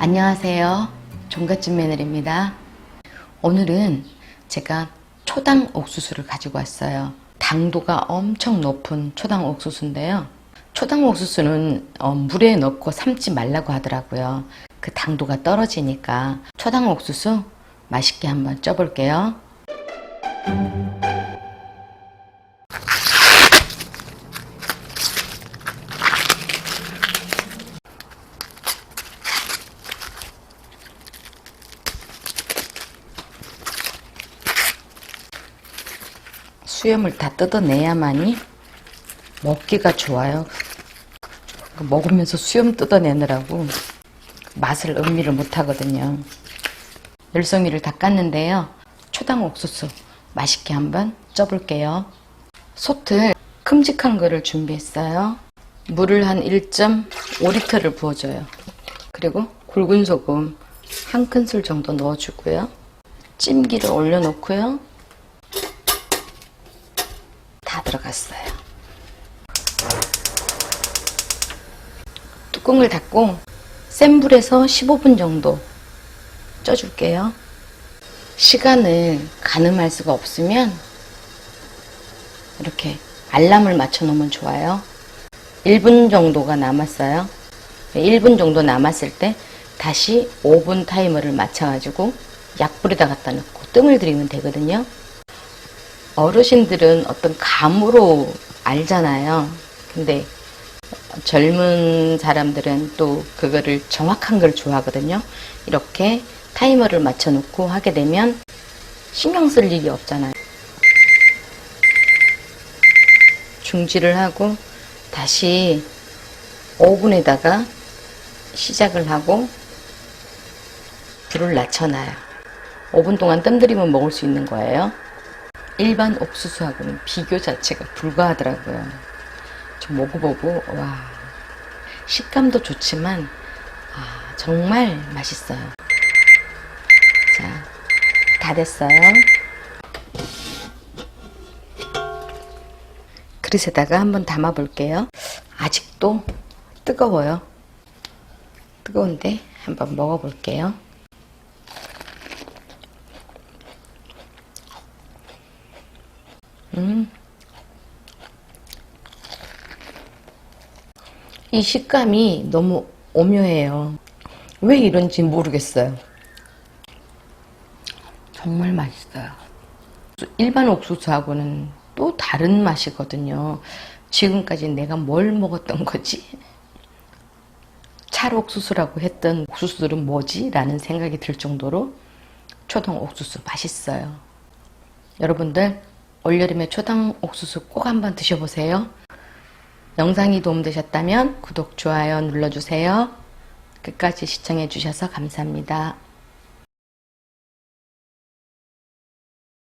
안녕하세요. 종갓집 며느리입니다. 오늘은 제가 초당 옥수수를 가지고 왔어요. 당도가 엄청 높은 초당 옥수수인데요. 초당 옥수수는 어, 물에 넣고 삶지 말라고 하더라고요. 그 당도가 떨어지니까 초당 옥수수 맛있게 한번 쪄볼게요. 수염을 다 뜯어내야만이 먹기가 좋아요. 먹으면서 수염 뜯어내느라고 맛을 음미를 못하거든요. 열성이를 다 깠는데요. 초당 옥수수 맛있게 한번 쪄볼게요. 솥을 큼직한 거를 준비했어요. 물을 한 1.5리터를 부어줘요. 그리고 굵은 소금 한 큰술 정도 넣어주고요. 찜기를 올려놓고요. 다 들어갔어요. 뚜껑을 닫고 센 불에서 15분 정도 쪄줄게요. 시간을 가늠할 수가 없으면 이렇게 알람을 맞춰 놓으면 좋아요. 1분 정도가 남았어요. 1분 정도 남았을 때 다시 5분 타이머를 맞춰가지고 약불에다 갖다 넣고 뜸을 들이면 되거든요. 어르신들은 어떤 감으로 알잖아요. 근데 젊은 사람들은 또 그거를 정확한 걸 좋아하거든요. 이렇게 타이머를 맞춰놓고 하게 되면 신경 쓸 일이 없잖아요. 중지를 하고 다시 오븐에다가 시작을 하고 불을 낮춰놔요. 5분 동안 뜸 들이면 먹을 수 있는 거예요. 일반 옥수수하고는 비교 자체가 불가하더라고요. 저 먹어보고 와 식감도 좋지만 아, 정말 맛있어요. 자, 다 됐어요. 그릇에다가 한번 담아 볼게요. 아직도 뜨거워요. 뜨거운데 한번 먹어 볼게요. 이 식감이 너무 오묘해요. 왜 이런지 모르겠어요. 정말 맛있어요. 일반 옥수수하고는 또 다른 맛이거든요. 지금까지 내가 뭘 먹었던 거지? 찰옥수수라고 했던 옥수수들은 뭐지? 라는 생각이 들 정도로 초당 옥수수 맛있어요. 여러분들 올여름에 초당 옥수수 꼭 한번 드셔보세요. 영상이 도움되셨다면 구독, 좋아요 눌러주세요. 끝까지 시청해주셔서 감사합니다.